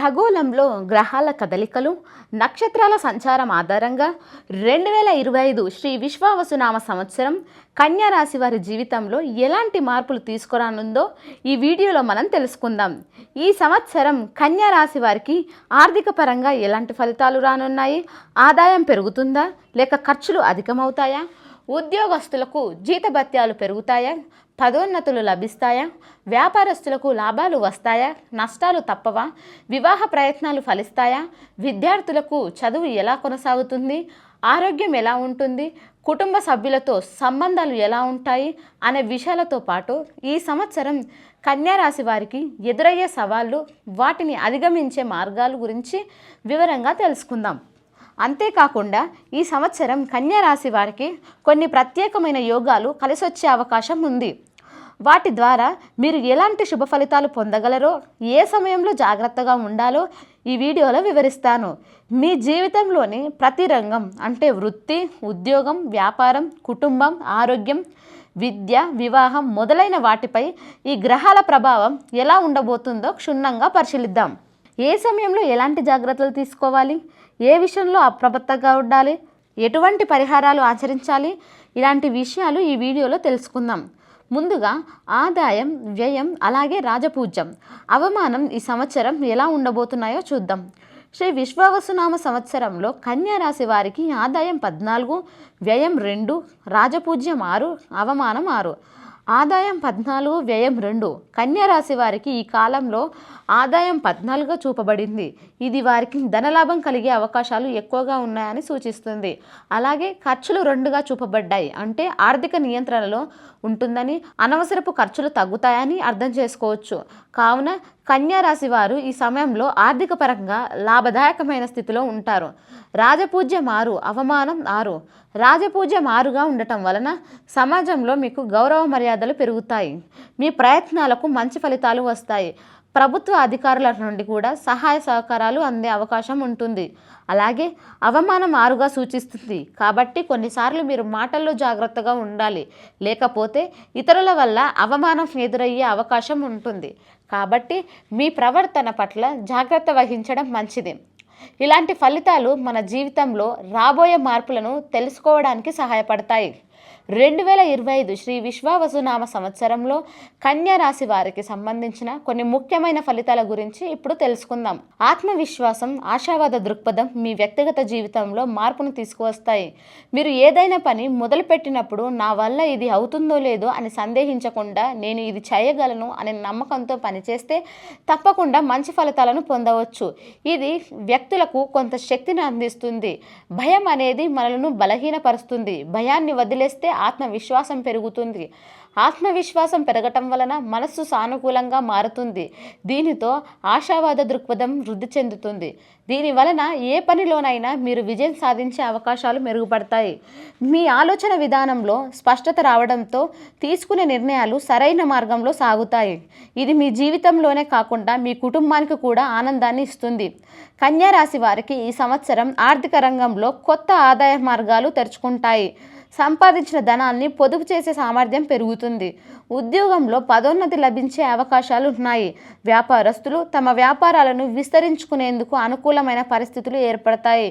ఖగోళంలో గ్రహాల కదలికలు నక్షత్రాల సంచారం ఆధారంగా రెండు వేల ఇరవై ఐదు శ్రీ విశ్వావసునామ సంవత్సరం కన్యా రాశి వారి జీవితంలో ఎలాంటి మార్పులు తీసుకురానుందో ఈ వీడియోలో మనం తెలుసుకుందాం. ఈ సంవత్సరం కన్యా రాశి వారికి ఆర్థిక పరంగా ఎలాంటి ఫలితాలు రానున్నాయి? ఆదాయం పెరుగుతుందా? లేక ఖర్చులు అధికమవుతాయా? ఉద్యోగస్తులకు జీతభత్యాలు పెరుగుతాయా? పదోన్నతులు లభిస్తాయా? వ్యాపారస్తులకు లాభాలు వస్తాయా? నష్టాలు తప్పవా? వివాహ ప్రయత్నాలు ఫలిస్తాయా? విద్యార్థులకు చదువు ఎలా కొనసాగుతుంది? ఆరోగ్యం ఎలా ఉంటుంది? కుటుంబ సభ్యులతో సంబంధాలు ఎలా ఉంటాయి? అనే విషయాలతో పాటు ఈ సంవత్సరం కన్యారాశి వారికి ఎదురయ్యే సవాళ్ళు వాటిని అధిగమించే మార్గాల గురించి వివరంగా తెలుసుకుందాం. అంతేకాకుండా ఈ సంవత్సరం కన్యారాశి వారికి కొన్ని ప్రత్యేకమైన యోగాలు కలిసొచ్చే అవకాశం ఉంది. వాటి ద్వారా మీరు ఎలాంటి శుభ ఫలితాలు పొందగలరో ఏ సమయంలో జాగ్రత్తగా ఉండాలో ఈ వీడియోలో వివరిస్తాను. మీ జీవితంలోని ప్రతి రంగం అంటే వృత్తి ఉద్యోగం వ్యాపారం కుటుంబం ఆరోగ్యం విద్య వివాహం మొదలైన వాటిపై ఈ గ్రహాల ప్రభావం ఎలా ఉండబోతుందో క్షుణ్ణంగా పరిశీలిద్దాం. ఏ సమయంలో ఎలాంటి జాగ్రత్తలు తీసుకోవాలి? ఏ విషయంలో అప్రమత్తంగా ఉండాలి? ఎటువంటి పరిహారాలు ఆచరించాలి? ఇలాంటి విషయాలు ఈ వీడియోలో తెలుసుకుందాం. ముందుగా ఆదాయం వ్యయం అలాగే రాజపూజ్యం. అవమానం ఈ సంవత్సరం ఎలా ఉండబోతున్నాయో చూద్దాం. శ్రీ విశ్వావసునామ సంవత్సరంలో కన్యా రాశి వారికి ఆదాయం పద్నాలుగు వ్యయం రెండు రాజపూజ్యం ఆరు అవమానం ఆరు. ఆదాయం పద్నాలుగు వ్యయం రెండు. కన్యా రాశి వారికి ఈ కాలంలో ఆదాయం పద్నాలుగుగా చూపబడింది. ఇది వారికి ధనలాభం కలిగే అవకాశాలు ఎక్కువగా ఉన్నాయని సూచిస్తుంది. అలాగే ఖర్చులు రెండుగా చూపబడ్డాయి. అంటే ఆర్థిక నియంత్రణలో ఉంటుందని అనవసరపు ఖర్చులు తగ్గుతాయని అర్థం చేసుకోవచ్చు. కావున కన్యారాశి వారు ఈ సమయంలో ఆర్థిక పరంగా లాభదాయకమైన స్థితిలో ఉంటారు. రాజపూజ్య మారు అవమానం ఆరు. రాజపూజ్య మారుగా ఉండటం వలన సమాజంలో మీకు గౌరవ మర్యాదలు పెరుగుతాయి. మీ ప్రయత్నాలకు మంచి ఫలితాలు వస్తాయి. ప్రభుత్వ అధికారుల నుండి కూడా సహాయ సహకారాలు అందే అవకాశం ఉంటుంది. అలాగే అవమానం ఆరుగా సూచిస్తుంది. కాబట్టి కొన్నిసార్లు మీరు మాటల్లో జాగ్రత్తగా ఉండాలి. లేకపోతే ఇతరుల వల్ల అవమానం ఎదురయ్యే అవకాశం ఉంటుంది. కాబట్టి మీ ప్రవర్తన పట్ల జాగ్రత్త వహించడం మంచిది. ఇలాంటి ఫలితాలు మన జీవితంలో రాబోయే మార్పులను తెలుసుకోవడానికి సహాయపడతాయి. రెండు వేల ఇరవై ఐదు శ్రీ విశ్వావసునామ సంవత్సరంలో కన్యా రాశి వారికి సంబంధించిన కొన్ని ముఖ్యమైన ఫలితాల గురించి ఇప్పుడు తెలుసుకుందాం. ఆత్మవిశ్వాసం ఆశావాద దృక్పథం మీ వ్యక్తిగత జీవితంలో మార్పును తీసుకువస్తాయి. మీరు ఏదైనా పని మొదలుపెట్టినప్పుడు నా వల్ల ఇది అవుతుందో లేదో అని సందేహించకుండా నేను ఇది చేయగలను అనే నమ్మకంతో పనిచేస్తే తప్పకుండా మంచి ఫలితాలను పొందవచ్చు. ఇది వ్యక్తులకు కొంత శక్తిని అందిస్తుంది. భయం అనేది మనలను బలహీనపరుస్తుంది. భయాన్ని వదిలేస్తే ఆత్మవిశ్వాసం పెరుగుతుంది. ఆత్మవిశ్వాసం పెరగటం వలన మనస్సు సానుకూలంగా మారుతుంది. దీనితో ఆశావాద దృక్పథం వృద్ధి చెందుతుంది. దీని వలన ఏ పనిలోనైనా మీరు విజయం సాధించే అవకాశాలు మెరుగుపడతాయి. మీ ఆలోచన విధానంలో స్పష్టత రావడంతో తీసుకునే నిర్ణయాలు సరైన మార్గంలో సాగుతాయి. ఇది మీ జీవితంలోనే కాకుండా మీ కుటుంబానికి కూడా ఆనందాన్ని ఇస్తుంది. కన్యా రాశి వారికి ఈ సంవత్సరం ఆర్థిక రంగంలో కొత్త ఆదాయ మార్గాలు తెరుచుకుంటాయి. సంపాదించిన ధనాన్ని పొదుపు చేసే సామర్థ్యం పెరుగుతుంది. ఉద్యోగంలో పదోన్నతి లభించే అవకాశాలు ఉన్నాయి. వ్యాపారస్తులు తమ వ్యాపారాలను విస్తరించుకునేందుకు అనుకూలమైన పరిస్థితులు ఏర్పడతాయి.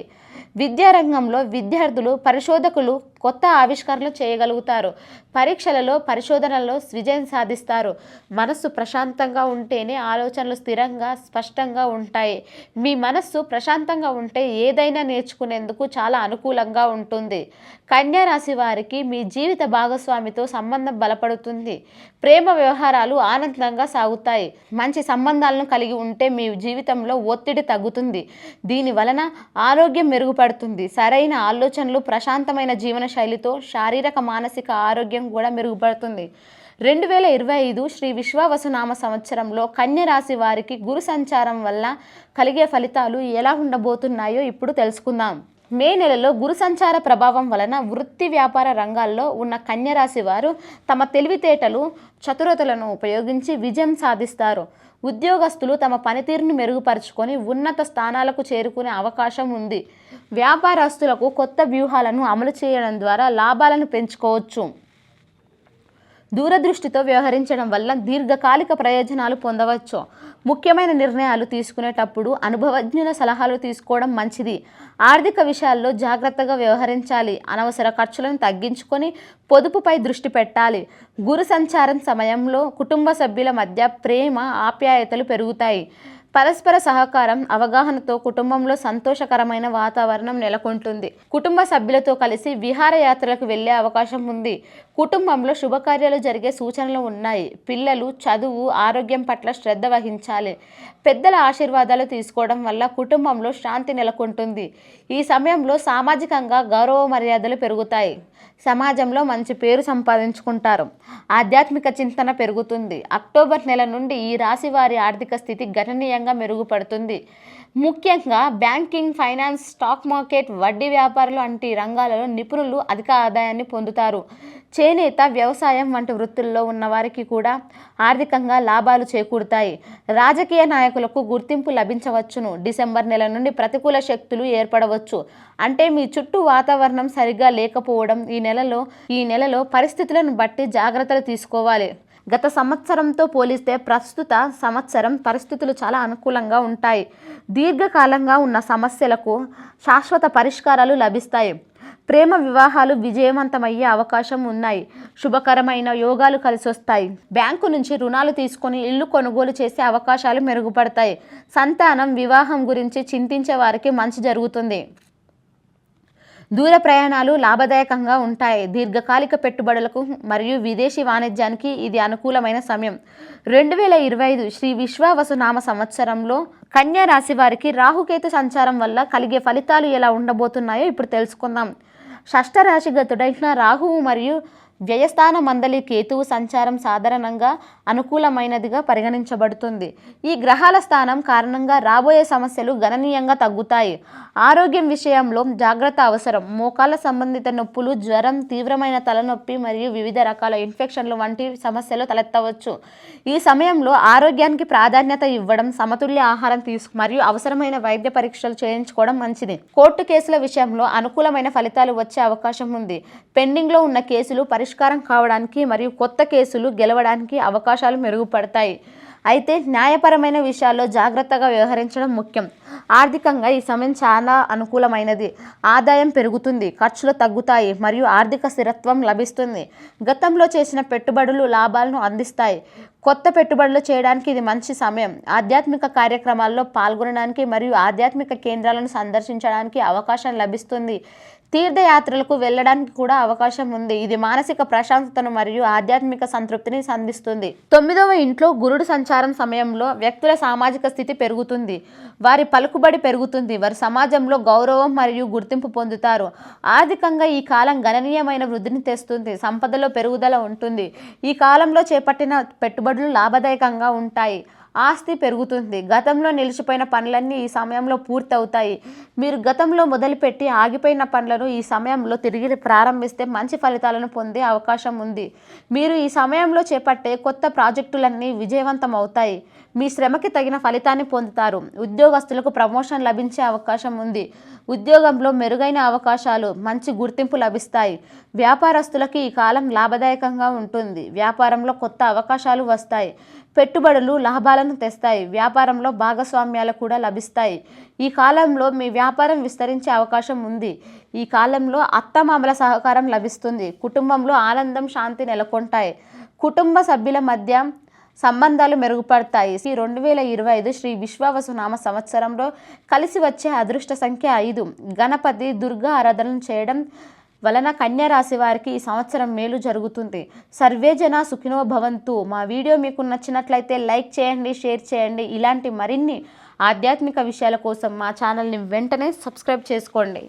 విద్యారంగంలో విద్యార్థులు పరిశోధకులు కొత్త ఆవిష్కరణలు చేయగలుగుతారు. పరీక్షలలో పరిశోధనలలో విజయం సాధిస్తారు. మనస్సు ప్రశాంతంగా ఉంటేనే ఆలోచనలు స్థిరంగా స్పష్టంగా ఉంటాయి. మీ మనస్సు ప్రశాంతంగా ఉంటే ఏదైనా నేర్చుకునేందుకు చాలా అనుకూలంగా ఉంటుంది. కన్యారాశి వారికి మీ జీవిత భాగస్వామితో సంబంధం బలపడుతుంది. ప్రేమ వ్యవహారాలు ఆనందంగా సాగుతాయి. మంచి సంబంధాలను కలిగి ఉంటే మీ జీవితంలో ఒత్తిడి తగ్గుతుంది. దీని వలన ఆరోగ్యం మెరుగుపడుతుంది. సరైన ఆలోచనలు ప్రశాంతమైన జీవన శైలితో శారీరక మానసిక ఆరోగ్యం కూడా మెరుగుపడుతుంది. రెండు వేల ఇరవై ఐదు శ్రీ విశ్వావసునామ సంవత్సరంలో కన్య రాశి వారికి గురు సంచారం వల్ల కలిగే ఫలితాలు ఎలా ఉండబోతున్నాయో ఇప్పుడు తెలుసుకుందాం. మే నెలలో గురు సంచార ప్రభావం వలన వృత్తి వ్యాపార రంగాల్లో ఉన్న కన్య రాశి వారు తమ తెలివితేటలు చతురతలను ఉపయోగించి విజయం సాధిస్తారు. ఉద్యోగస్తులు తమ పనితీరును మెరుగుపరుచుకొని ఉన్నత స్థానాలకు చేరుకునే అవకాశం ఉంది. వ్యాపారస్తులకు కొత్త వ్యూహాలను అమలు చేయడం ద్వారా లాభాలను పెంచుకోవచ్చు. దూరదృష్టితో వ్యవహరించడం వల్ల దీర్ఘకాలిక ప్రయోజనాలు పొందవచ్చు. ముఖ్యమైన నిర్ణయాలు తీసుకునేటప్పుడు అనుభవజ్ఞుల సలహాలు తీసుకోవడం మంచిది. ఆర్థిక విషయాల్లో జాగ్రత్తగా వ్యవహరించాలి. అనవసర ఖర్చులను తగ్గించుకొని పొదుపుపై దృష్టి పెట్టాలి. గురు సంచారం సమయంలో కుటుంబ సభ్యుల మధ్య ప్రేమ ఆప్యాయతలు పెరుగుతాయి. పరస్పర సహకారం అవగాహనతో కుటుంబంలో సంతోషకరమైన వాతావరణం నెలకొంటుంది. కుటుంబ సభ్యులతో కలిసి విహారయాత్రలకు వెళ్ళే అవకాశం ఉంది. కుటుంబంలో శుభకార్యాలు జరిగే సూచనలు ఉన్నాయి. పిల్లలు చదువు ఆరోగ్యం పట్ల శ్రద్ధ వహించాలి. పెద్దల ఆశీర్వాదాలు తీసుకోవడం వల్ల కుటుంబంలో శాంతి నెలకొంటుంది. ఈ సమయంలో సామాజికంగా గౌరవ మర్యాదలు పెరుగుతాయి. సమాజంలో మంచి పేరు సంపాదించుకుంటారు. ఆధ్యాత్మిక చింతన పెరుగుతుంది. అక్టోబర్ నెల నుండి ఈ రాశి వారి ఆర్థిక స్థితి గణనీయంగా మెరుగుపడుతుంది. ముఖ్యంగా బ్యాంకింగ్ ఫైనాన్స్ స్టాక్ మార్కెట్ వడ్డీ వ్యాపారాలు వంటి రంగాలలో నిపుణులు అధిక ఆదాయాన్ని పొందుతారు. చేనేత వ్యవసాయం వంటి వృత్తుల్లో ఉన్న వారికి కూడా ఆర్థికంగా లాభాలు చేకూరుతాయి. రాజకీయ నాయకులకు గుర్తింపు లభించవచ్చును. డిసెంబర్ నెల నుండి ప్రతికూల శక్తులు ఏర్పడవచ్చు. అంటే మీ చుట్టూ వాతావరణం సరిగ్గా లేకపోవడం ఈ నెలలో ఈ నెలలో పరిస్థితులను బట్టి జాగ్రత్తలు తీసుకోవాలి. గత సంవత్సరంతో పోలిస్తే ప్రస్తుత సంవత్సరం పరిస్థితులు చాలా అనుకూలంగా ఉంటాయి. దీర్ఘకాలంగా ఉన్న సమస్యలకు శాశ్వత పరిష్కారాలు లభిస్తాయి. ప్రేమ వివాహాలు విజయవంతమయ్యే అవకాశం ఉన్నాయి. శుభకరమైన యోగాలు కలిసి వస్తాయి బ్యాంకు నుంచి రుణాలు తీసుకొని ఇల్లు కొనుగోలు చేసే అవకాశాలు మెరుగుపడతాయి. సంతానం వివాహం గురించి చింతించే వారికి మంచి జరుగుతుంది. దూర ప్రయాణాలు లాభదాయకంగా ఉంటాయి. దీర్ఘకాలిక పెట్టుబడులకు మరియు విదేశీ వాణిజ్యానికి ఇది అనుకూలమైన సమయం. రెండు వేల ఇరవై ఐదు శ్రీ విశ్వావసునామ సంవత్సరంలో కన్యా రాశి వారికి రాహుకేతు సంచారం వల్ల కలిగే ఫలితాలు ఎలా ఉండబోతున్నాయో ఇప్పుడు తెలుసుకుందాం. షష్ఠ రాశిగతుడైన రాహువు మరియు వ్యయస్థాన మందలి కేతువు సంచారం సాధారణంగా అనుకూలమైనదిగా పరిగణించబడుతుంది. ఈ గ్రహాల స్థానం కారణంగా రాబోయే సమస్యలు గణనీయంగా తగ్గుతాయి. ఆరోగ్యం విషయంలో జాగ్రత్త అవసరం. మోకాళ్ళ సంబంధిత నొప్పులు జ్వరం తీవ్రమైన తలనొప్పి మరియు వివిధ రకాల ఇన్ఫెక్షన్లు వంటి సమస్యలు తలెత్తవచ్చు. ఈ సమయంలో ఆరోగ్యానికి ప్రాధాన్యత ఇవ్వడం సమతుల్య ఆహారం తీసుకు మరియు అవసరమైన వైద్య పరీక్షలు చేయించుకోవడం మంచిది. కోర్టు కేసుల విషయంలో అనుకూలమైన ఫలితాలు వచ్చే అవకాశం ఉంది. పెండింగ్లో ఉన్న కేసులు పరిష్కారం కావడానికి మరియు కొత్త కేసులు గెలవడానికి అవకాశాలు మెరుగుపడతాయి. అయితే న్యాయపరమైన విషయాల్లో జాగ్రత్తగా వ్యవహరించడం ముఖ్యం. ఆర్థికంగా ఈ సమయం చాలా అనుకూలమైనది. ఆదాయం పెరుగుతుంది ఖర్చులు తగ్గుతాయి మరియు ఆర్థిక స్థిరత్వం లభిస్తుంది. గతంలో చేసిన పెట్టుబడులు లాభాలను అందిస్తాయి. కొత్త పెట్టుబడులు చేయడానికి ఇది మంచి సమయం. ఆధ్యాత్మిక కార్యక్రమాల్లో పాల్గొనడానికి మరియు ఆధ్యాత్మిక కేంద్రాలను సందర్శించడానికి అవకాశం లభిస్తుంది. తీర్థయాత్రలకు వెళ్ళడానికి కూడా అవకాశం ఉంది. ఇది మానసిక ప్రశాంతతను మరియు ఆధ్యాత్మిక సంతృప్తిని సంధిస్తుంది. తొమ్మిదవ ఇంట్లో గురుడు సంచారం సమయంలో వ్యక్తుల సామాజిక స్థితి పెరుగుతుంది. వారి పలుకుబడి పెరుగుతుంది. వారి సమాజంలో గౌరవం మరియు గుర్తింపు పొందుతారు. ఆర్థికంగా ఈ కాలం గణనీయమైన వృద్ధిని తెస్తుంది. సంపదలో పెరుగుదల ఉంటుంది. ఈ కాలంలో చేపట్టిన పెట్టుబడులు లాభదాయకంగా ఉంటాయి. ఆస్తి పెరుగుతుంది. గతంలో నిలిచిపోయిన పనులన్నీ ఈ సమయంలో పూర్తవుతాయి. మీరు గతంలో మొదలుపెట్టి ఆగిపోయిన పనులను ఈ సమయంలో తిరిగి ప్రారంభిస్తే మంచి ఫలితాలను పొందే అవకాశం ఉంది. మీరు ఈ సమయంలో చేపట్టే కొత్త ప్రాజెక్టులన్నీ విజయవంతం అవుతాయి మీ శ్రమకి తగిన ఫలితాన్ని పొందుతారు. ఉద్యోగస్తులకు ప్రమోషన్ లభించే అవకాశం ఉంది. ఉద్యోగంలో మెరుగైన అవకాశాలు మంచి గుర్తింపు లభిస్తాయి. వ్యాపారస్తులకు ఈ కాలం లాభదాయకంగా ఉంటుంది. వ్యాపారంలో కొత్త అవకాశాలు వస్తాయి. పెట్టుబడులు లాభాలను తెస్తాయి. వ్యాపారంలో భాగస్వామ్యాలు కూడా లభిస్తాయి. ఈ కాలంలో మీ వ్యాపారం విస్తరించే అవకాశం ఉంది. ఈ కాలంలో అత్తమామల సహకారం లభిస్తుంది. కుటుంబంలో ఆనందం శాంతి నెలకొంటాయి. కుటుంబ సభ్యుల మధ్య సంబంధాలు మెరుగుపడతాయి. శ్రీ రెండు వేల ఇరవై ఐదు శ్రీ విశ్వావసునామ సంవత్సరంలో కలిసి వచ్చే అదృష్ట సంఖ్య ఐదు. గణపతి దుర్గా ఆరాధన చేయడం వలన కన్యా రాశి వారికి ఈ సంవత్సరం మేలు జరుగుతుంది. సర్వే జన సుఖినో భవంతు. మా వీడియో మీకు నచ్చినట్లయితే లైక్ చేయండి షేర్ చేయండి. ఇలాంటి మరిన్ని ఆధ్యాత్మిక విషయాల కోసం మా ఛానల్ని వెంటనే సబ్స్క్రైబ్ చేసుకోండి.